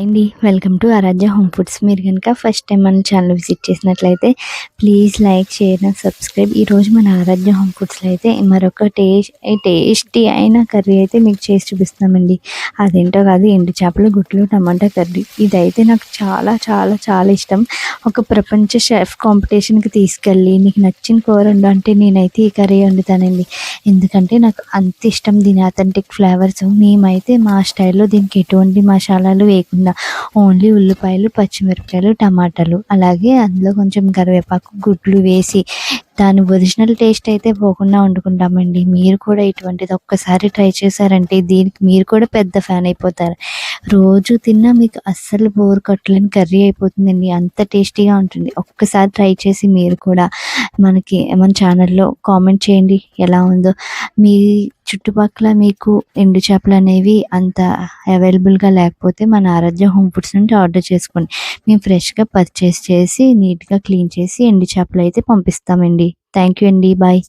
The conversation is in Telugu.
అండి welcome to Aaradhya home foods. మీరు కనుక ఫస్ట్ టైం మన ఛానల్ విజిట్ చేసినట్లయితే please like share and subscribe. ఈరోజు మన ఆరాధ్య హోమ్ ఫుడ్స్లో అయితే మరొక టేస్ట్ టేస్టీ అయిన కర్రీ అయితే మీకు చేసి చూపిస్తామండి. అదేంటో కాదు ఎండు చేపలు గుట్లు టమాటా కర్రీ. ఇదైతే నాకు చాలా చాలా చాలా ఇష్టం. ఒక ప్రపంచ షెఫ్ కాంపిటీషన్కి తీసుకెళ్ళి నీకు నచ్చిన కూర వండు అంటే నేనైతే ఈ కర్రీ వండుతానండి. ఎందుకంటే నాకు అంత ఇష్టం దీని అథెంటిక్ ఫ్లేవర్స్ మేమైతే మా స్టైల్లో దీనికి ఎటువంటి మసాలాలు వేయకుండా ఓన్లీ ఉల్లిపాయలు పచ్చిమిరపకాయలు టమాటాలు. అలాగే అందులో కొంచెం కరివేపాకు గుడ్లు వేసి దాని ఒరిజినల్ టేస్ట్ అయితే పోకుండా వండుకుంటామండి. మీరు కూడా ఇటువంటిది ఒక్కసారి ట్రై చేశారంటే దీనికి మీరు కూడా పెద్ద ఫ్యాన్ అయిపోతారు. రోజు తిన్నా మీకు అస్సలు బోర్ కొట్టలేని కర్రీ అయిపోతుందండి. అంత టేస్టీగా ఉంటుంది. ఒక్కసారి ట్రై చేసి మీరు కూడా మనకి మన ఛానల్లో కామెంట్ చేయండి. ఎలా ఉందో. మీ చుట్టుపక్కల మీకు ఎండు చేపలు అనేవి అంత అవైలబుల్గా లేకపోతే మన ఆరాధ్య హోమ్ ఫుడ్స్ నుండి ఆర్డర్ చేసుకోండి. మేము ఫ్రెష్గా పర్చేస్ చేసి నీట్గా క్లీన్ చేసి ఎండు చేపలు అయితే పంపిస్తామండి. థ్యాంక్ యూ అండి. బాయ్.